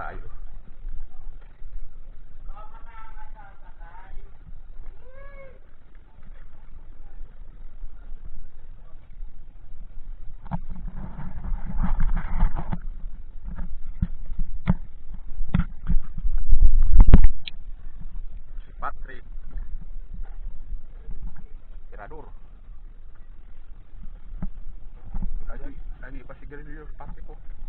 tayo. Patrick Tirador Lagi, lagi pasti gini dulu Patrick kok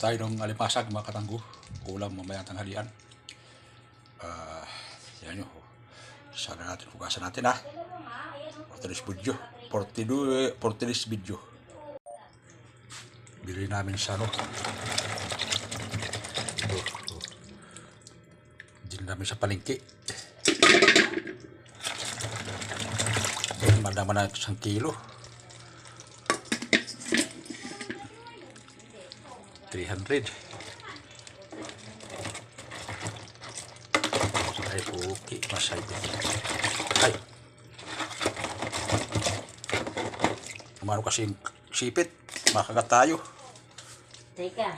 tayo ng alipasag mga katanggo. Ulam mamaya tanghalian. Ah, yan yun. Sana natin, hugasan natin ha. For today's video. Today- for today's video. Bili namin sa ano. Oh, oh. Bili namin sa palengke. Madama na isang kilo. 300. Ay, okay. Masay ko. Ay. Umano kasi yung sipit. Makagat tayo. Teka.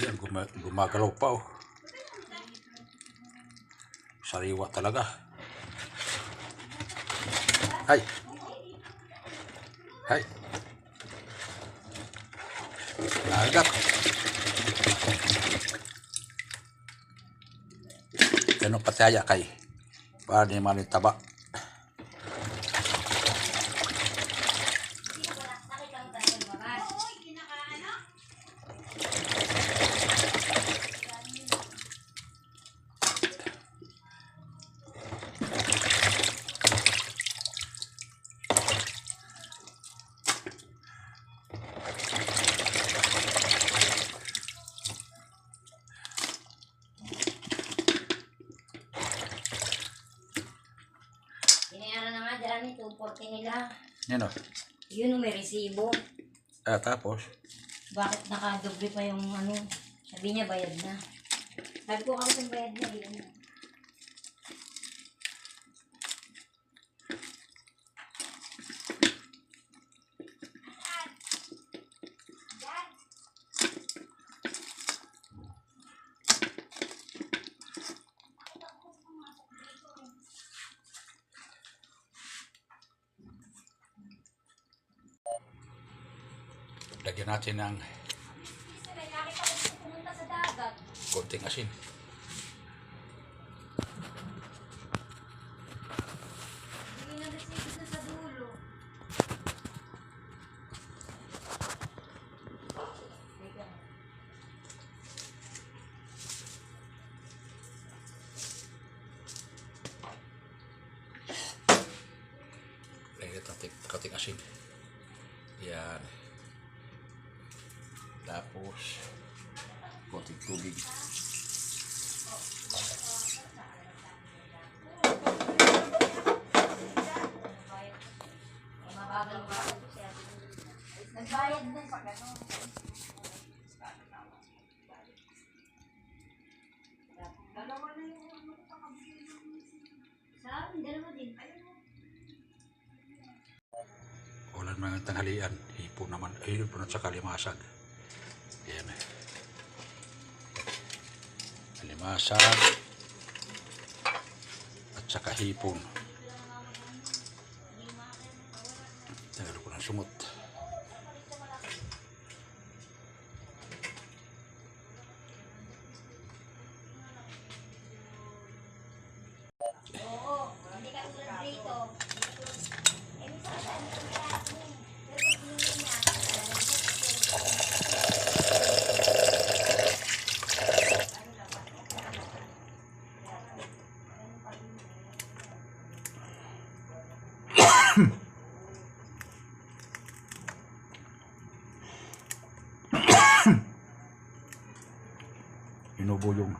Yan, guma gumagalaw pa oh. Sariwa talaga. Hay. Hay. Agak. Ganun pataya kay. Para di man taba. Binayaran na nga dyan ito, 240 nila. Yan oh. Yun ang may resibo. Ah, tapos. Bakit nakadoble pa yung ano? Sabi niya bayad na. Sabi ko kasi bayad na yun. Lagyan natin ng konting asin. Tubig. Nagbayad na sa gano'n. Dalawa na yung Akin, dalawa din. Ulan mga tanghalian, hipon naman, ayun po na sa kalimasag. Yan eh. Kalimasag at saka hipon. Tagalo ko ng sumot. Yung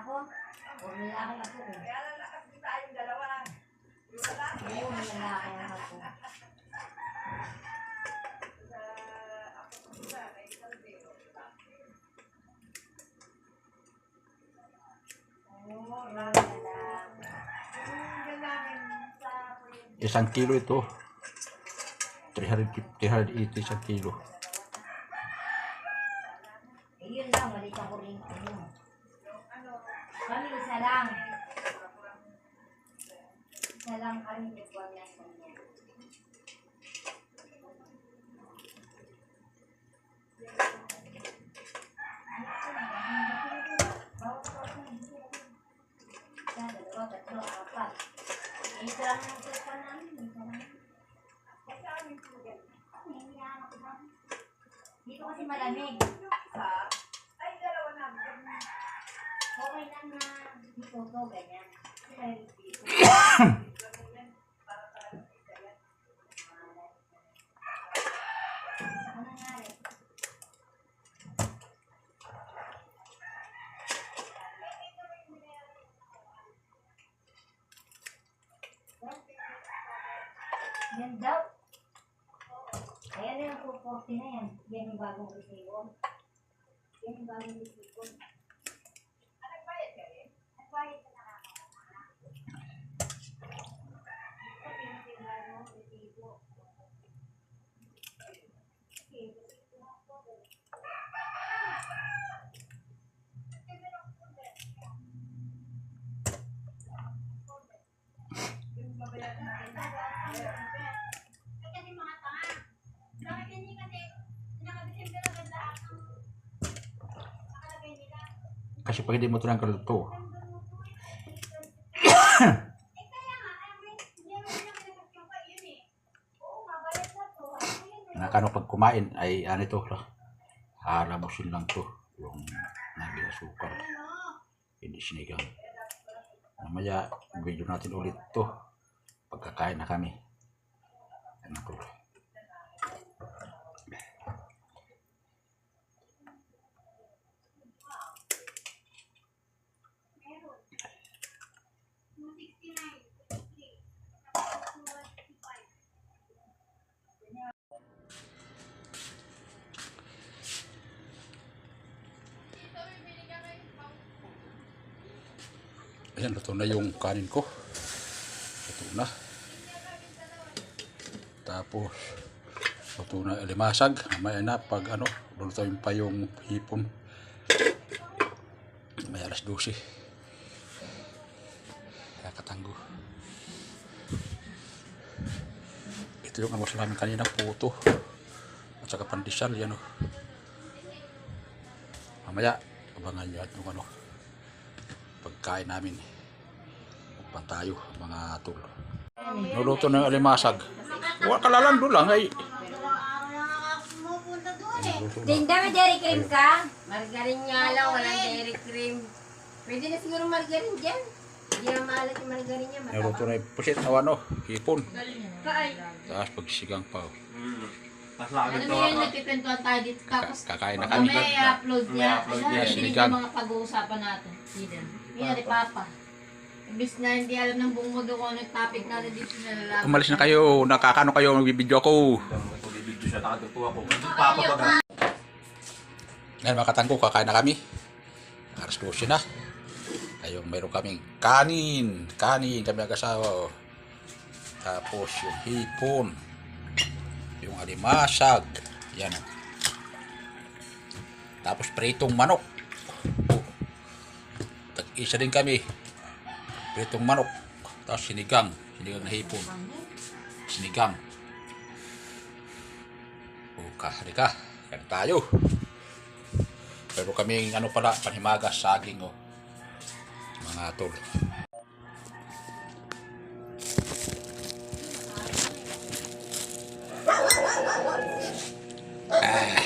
ako. Puro lalaki ako. Kaya lalakas din tayong dalawa. Lalaki. Oo, may lalaki ako. Ako. Yung sa kuya. isang kilo ito. 300, 380 isang kilo. Eh, yun lang, maliit ang kuryente mo. Ano? Kami isa lang. Isa lang kami nagkuhan lang sa niya. Isa, dalawa, tatlo, apat. Eh, Isa lang ang tupa namin. Isa lang. Kasi amin po yan. Dito kasi malamig. Ay dalawa namin. Okay lang na dito to, ganyan. Yan daw. Ayan na yung 240 na yan. Yan yung bagong resibo. Yan yung bagong resibo. Ah, nagbayad ka rin? Nagbayad ka na Sa pinatingnan mo, resibo. Okay, resibo na po. Yung babayad natin. Kasi mga tanga. Bakit hindi kasi nakabisimber agad lahat ng nakalagay nila. Kasi pag hindi mo ito ng kalito, kaya nga, ay may hindi mo nila kinakasyon pa yun. Oo, mabayad na to. Yun eh. nakano pag kumain ay ano ito, halamusin lang to yung naging asukal. Ano? hindi sinigang. Mamaya, video natin ulit to pagkakain na kami. Ano ko. Ayan, luto na yung kanin ko. Luto na. Tapos, luto na limasag. Mamaya na pag ano, lulutuin pa yung hipon. May alas 12. Kaya katanggo. Ito yung almusal namin kanina, puto. At saka pandesal, yan o. Mamaya, abangan nyo at yung ano, pagkain namin. Upang tayo, mga tol. Nuluto ng alimasag. Huwag kalalan doon lang ay. Tinda, may dairy cream ka? Margarine nga lang, walang dairy cream. Pwede na siguro margarine dyan. Hindi na maalat yung margarine niya. Naruto na yung pusit na ano, hipon. Tapos pagsigang pa. oh. Ano mo yun, ako. nagkikwentuhan tayo dito. Tapos, Ka- Kakain na kami. may i-upload niya, May-upload ano, niya, sinigang. yung mga pag-uusapan natin. Eden. Yan, ni Papa. Imbis na hindi alam ng buong mundo kung ano yung topic natin dito na lalaki. Umalis na kayo, nakakano kayo, magbibideo ako. Kung bibidyo siya, nakatutuwa ko. Papa baga. Ngayon mga katangko, kakain na kami. Aras 12 na. Ayun, meron kaming kanin. Kanin, kami nag-asawa. oh. Tapos yung hipon. Yung alimasag. Yan. oh. Tapos pritong manok. Tag-isa din kami. Pritong manok. Tapos sinigang. Sinigang na hipon. Sinigang. O, kahari ka. Yan tayo. Pero kaming ano pala, panhimagas, saging oh. Mga tol. Ah.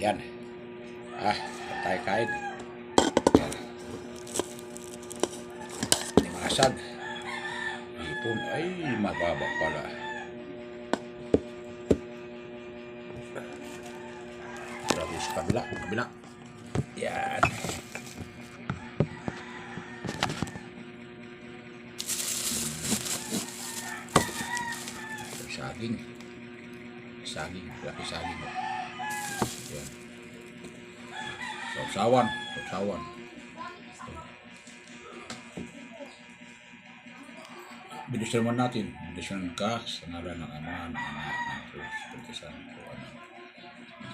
Ayan. Ah, tayo kain. Ayan. Limasag. Ipon ay mababa pala. Grabe sa kabila, kabila. Yan. Saging. Saging, laki saging. Oh. Yan. Sausawan, sausawan. Bilis naman natin. Bilis naman ka sa ngalan ng Ama, ng Anak, ng Diyos, Espiritu Santo. Amen.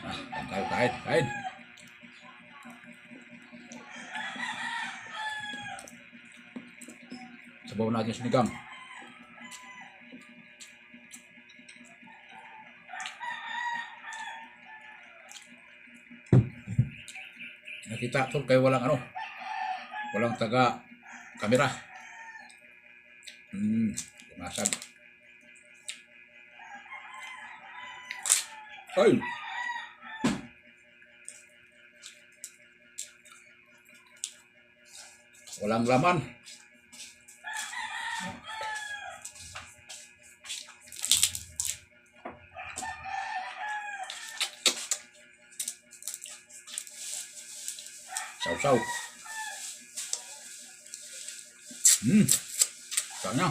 Ah, kain tayo, kain, kain. Sabaw natin yung sinigang. Nakita tol kayo walang ano, walang taga kamera. Hmm, lumasag. Ay! Walang laman. Saw-saw. Hmm. Kanya.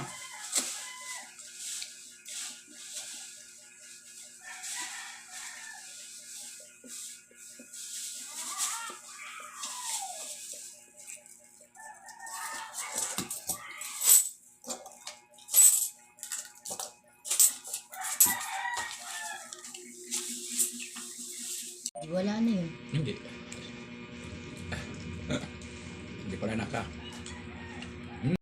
Wala na yun. Hindi.